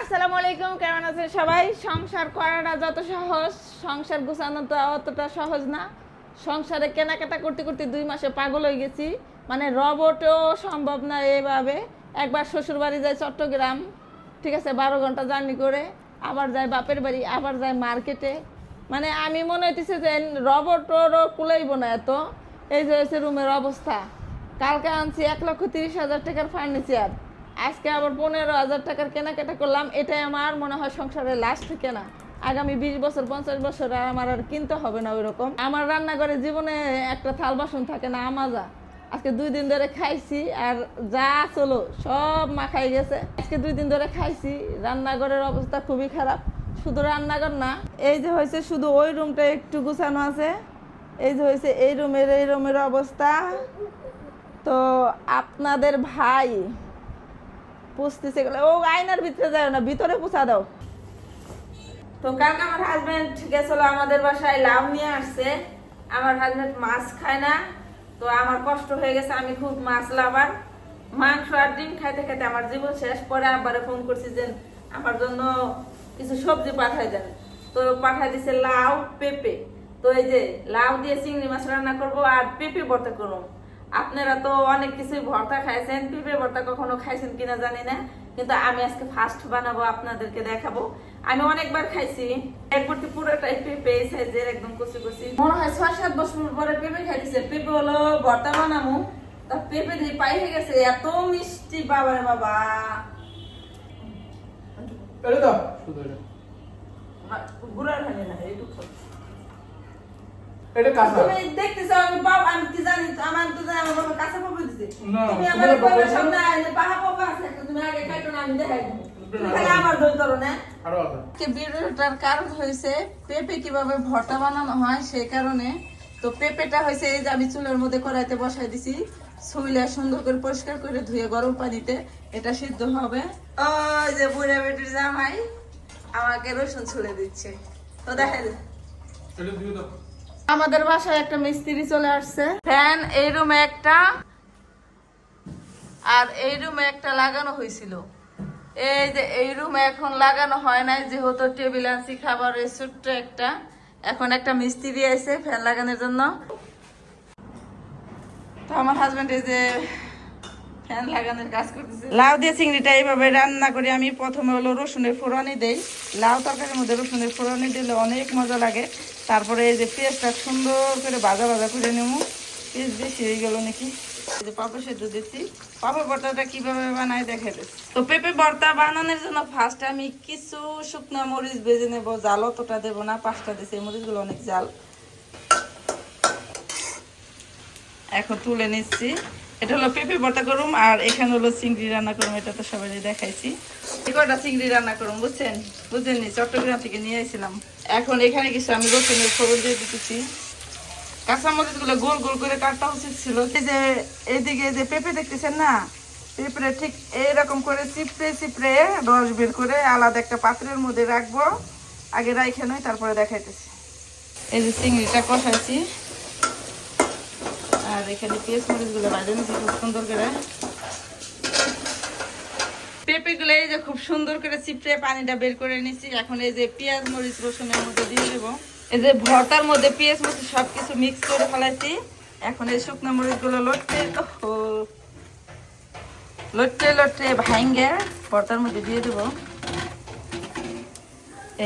আসসালামু আলাইকুম, কেমন আছেন সবাই? সংসার করাটা যত সহজ, সংসার গুছানো তো অতটা সহজ না। সংসারে কেনাকাটা করতে করতে দুই মাসে পাগল হয়ে গেছি। মানে রবটও সম্ভব না এভাবে। একবার শ্বশুর বাড়ি যায় চট্টগ্রাম, ঠিক আছে, বারো ঘণ্টা জার্নি করে, আবার যায় বাপের বাড়ি, আবার যায় মার্কেটে। মানে আমি মনে হইতেছে যে রবটরও কুলাইব না এত। এই যে হয়েছে রুমের অবস্থা। কালকে আনছি এক লক্ষ তিরিশ হাজার টাকার ফার্নিচার। আজকে আবার পনেরো হাজার টাকার কেনাকাটা করলাম, এটাই আমার মনে হয় সংসারের লাস্ট কেনা আগামী বিশ বছর, পঞ্চাশ বছর আমার আর কিনতে হবে না ওইরকম। আমার রান্নাঘরে জীবনে একটা থাল বাসন থাকে না, আমাজা। আজকে দুই দিন ধরে খাইছি আর যা চলো সব মাখাই গেছে। আজকে দুই দিন ধরে খাইছি, রান্নাঘরের অবস্থা খুবই খারাপ। শুধু রান্নাঘর না, এই যে হয়েছে শুধু ওই রুমটা একটু গুছানো আছে। এই যে হয়েছে এই রুমের এই রুমের অবস্থা। তো আপনাদের ভাই পুষতেছে গেলে ও, আয়নার ভিতরে যায় না, ভিতরে পুষা দাও। তো কালকে আমার হাজবেন্ড গেছিল আমাদের বাসায়, লাউ নিয়ে আসছে। আমার হাজবেন্ড মাছ খায় না, তো আমার কষ্ট হয়ে গেছে, আমি খুব মাছ লাভার। মাংস আর ডিম খাইতে খাইতে আমার জীবন শেষ, পরে আবারে ফোন করছি যে আমার জন্য কিছু সবজি পাঠাই দেন। তো পাঠাই দিছে লাউ, পেঁপে। তো এই যে লাউ দিয়ে চিংড়ি মাছ রান্না করব আর পেঁপে ভর্তা করব। আপনারা তো অনেক কিছুই ভর্তা খাইছেন পেঁপে ভর্তা কখনো খাইছেন কিনা জানি না কিন্তু আমি আজকে ফার্স্ট বানাবো আপনাদেরকে দেখাবো। আমি অনেকবার খাইছি একবার তো পুরোটাই পেঁপে সাইজের একদম কচি কচি। মনে হয় ছয় সাত বছর পরে পেঁপে খাইতেছে পেঁপে হলো ভর্তা বানাবো তা পেঁপে দিয়ে পাই হয়ে গেছে এত মিষ্টি বাবা রে বাবা। গুড়ার ভাঙে না এইটুকু এটা কাঁচা। তুমি দেখতেছো আমি বাবা আমি কি জানি আমার তো জানি আমার বাবা কাঁচা পাপা দিছে। তুমি আমার বাবার সামনে আইলে পাহা পাপা আছে তুমি আগে খাইতো না আমি দেখাই দেবো। তুমি খালি আমার দোষ ধরো না। আরও আছে আজকে ভিডিওটার কারণ হয়েছে পেঁপে কীভাবে ভর্তা বানানো হয় সেই কারণে। তো পেঁপেটা হয়েছে এই যে আমি চুলের মধ্যে কড়াইতে বসাই দিছি ছুইলে সুন্দর করে পরিষ্কার করে ধুয়ে গরম পানিতে এটা সিদ্ধ হবে। ওই যে বুড়া বেটির জামাই আমাকে রসুন ছুলে দিচ্ছে। তো দেখা যায় দিয়ে দাও। আমাদের বাসায় একটা মিস্ত্রি চলে আসছে। ফ্যান এই রুমে একটা, আর এই রুমে একটা লাগানো হয়েছিল। এই যে এই রুমে এখন লাগানো হয় নাই, যেহেতু টেবিল আনছি খাবারের ছোট্ট একটা। এখন একটা মিস্ত্রি আছে ফ্যান লাগানোর জন্য। তো আমার হাজব্যান্ড এই যে ফ্যান লাগানোর কাজ করতেছে লাউ দিয়ে চিংড়িটা এইভাবে রান্না করি। আমি প্রথমে হলো রসুনের ফোড়নি দেই। লাউ তরকারির মধ্যে রসুনের ফোড়নি দিলে অনেক মজা লাগে। তারপরে এই যে পেঁয়াজটা সুন্দর করে ভাজা ভাজা করে নেব। পেঁয়াজ বেশি হয়ে গেল নাকি? যে সেদ্ধ দিচ্ছি। কীভাবে বানাই দেখে তো পেঁপে বানানোর জন্য ফার্স্ট আমি কিছু শুকনো মরিচ নেব। জাল অতটা দেবো না, পাঁচটা মরিচগুলো অনেক জাল। এখন তুলে নিচ্ছি। এটা হলো পেঁপে ভর্তা করুম আর এখানে হলো চিংড়ি রান্না করুম এটা তো সবাই দেখাইছি। কয়টা চিংড়ি রান্না করুম, বুঝছেন? বুঝছেন নি চট্টগ্রাম থেকে নিয়ে আসছিলাম এখন এখানে কিছু আমি রসুনের খবর দিয়ে দিতেছি। কাঁচামরিচগুলো গোল গোল করে কাটা উচিত ছিল। এই যে এইদিকে যে পেঁপে দেখতেছেন না পেঁপে ঠিক এইরকম করে চিপড়ে চিপড়ে রস বের করে আলাদা একটা পাত্রের মধ্যে রাখব। আগে রাইখে নয় তারপরে দেখাইতেছি। এই যে চিংড়িটা কষাইছি। আর এখানে পেঁয়াজ মরিচগুলো বাজে খুব সুন্দর করে। পেঁপে গুলো এই যে খুব সুন্দর করে চিপড়ে পানিটা বের করে নিচ্ছি এখন এই যে পেঁয়াজ মরিচ রসুনের মধ্যে দিয়ে দেবো। এই যে ভর্তার মধ্যে পেঁয়াজ মরিচ সবকিছু মিক্স করে ফেলাইছি। এখন এই শুকনো মরিচগুলো লটতে ওহো, লটতে লটতে ভাঙ্গে ভর্তার মধ্যে দিয়ে দেবো।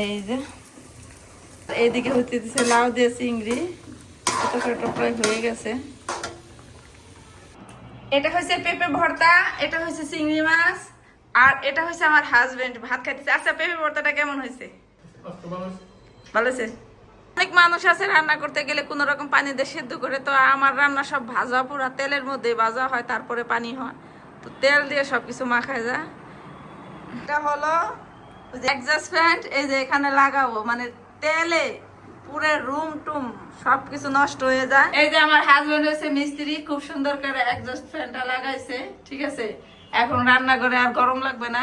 এই যে এইদিকে হচ্ছে দিচ্ছে লাউ দিয়ে চিংড়ি। ছোট ছোট প্রায় হয়ে গেছে। এটা হচ্ছে পেঁপে ভর্তা এটা হচ্ছে চিংড়ি মাছ আর এটা হচ্ছে আমার হাজবেন্ড ভাত খাইতেছে। আচ্ছা পেঁপে ভর্তাটা কেমন হয়েছে আচ্ছা ভালো আছে অনেক মানুষ আছে রান্না করতে গেলে কোনো রকম পানি দিয়ে সেদ্ধ করে তো আমার রান্না সব ভাজা পুরা তেলের মধ্যে ভাজা হয় তারপরে পানি হয়। তো তেল দিয়ে সব কিছু মাখায় যা। এটা হলো এক্সাস্ট ফ্যান এই যে এখানে লাগাবো মানে তেলে পুরো রুম টুম সবকিছু নষ্ট হয়ে যায়। এই যে আমার হাজবেন্ড হয়েছে মিস্ত্রি, খুব সুন্দর করে এক্সস্ট ফ্যানটা লাগাইছে, ঠিক আছে? এখন রান্না করে আর গরম লাগবে না।